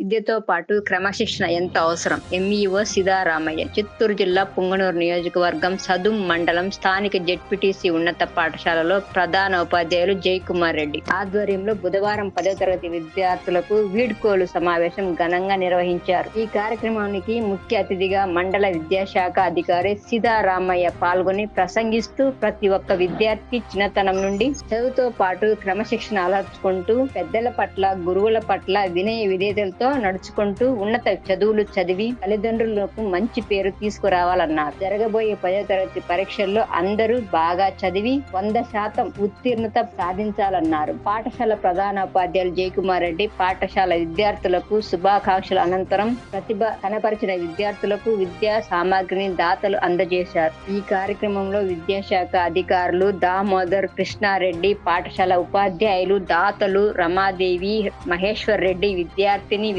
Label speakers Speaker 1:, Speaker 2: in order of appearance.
Speaker 1: విద్యతో పాటు క్రమశిక్షణ ఎంత అవసరం? ఎంఈఓ సిదారామయ్య చిత్తూరు జిల్లా పుంగనూరు నియోజకవర్గం సదుం మండలం స్థానిక జెడ్పీటీసీ ఉన్నత పాఠశాలలో ప్రధాన ఉపాధ్యాయులు జయకుమార్ రెడ్డి. ఆధ్వర్యంలో బుధవారం పదో తరగతి విద్యార్థులకు వీడ్కోలు సమావేశం ఘనంగా నిర్వహించారు. ఈ కార్యక్రమానికి ముఖ్య అతిథిగా మండల విద్యాశాఖ అధికారి సిదారామయ్య పాల్గొని ప్రసంగిస్తూ ప్రతి ఒక్క విద్యార్థి చిన్నతనం నుండి చదువుతో పాటు క్రమశిక్షణ అలర్చుకుంటూ పెద్దల పట్ల గురువుల పట్ల వినయ విధేయతలతో నడుచుకుంటూ ఉన్నత చదువులు చదివి తల్లిదండ్రులకు మంచి పేరు తీసుకురావాలన్నారు. జరగబోయే పదో తరగతి పరీక్షల్లో అందరూ బాగా చదివి వంద శాతం ఉత్తీర్ణత సాధించాలన్నారు. పాఠశాల ప్రధాన ఉపాధ్యాయులు జయకుమార్ రెడ్డి పాఠశాల విద్యార్థులకు శుభాకాంక్షల అనంతరం ప్రతిభ కనపరిచిన విద్యార్థులకు విద్యా సామాగ్రిని దాతలు అందజేశారు. ఈ కార్యక్రమంలో విద్యాశాఖ అధికారులు దామోదర్ కృష్ణారెడ్డి పాఠశాల ఉపాధ్యాయులు దాతలు రమాదేవి మహేశ్వర్ రెడ్డి విద్యార్థిని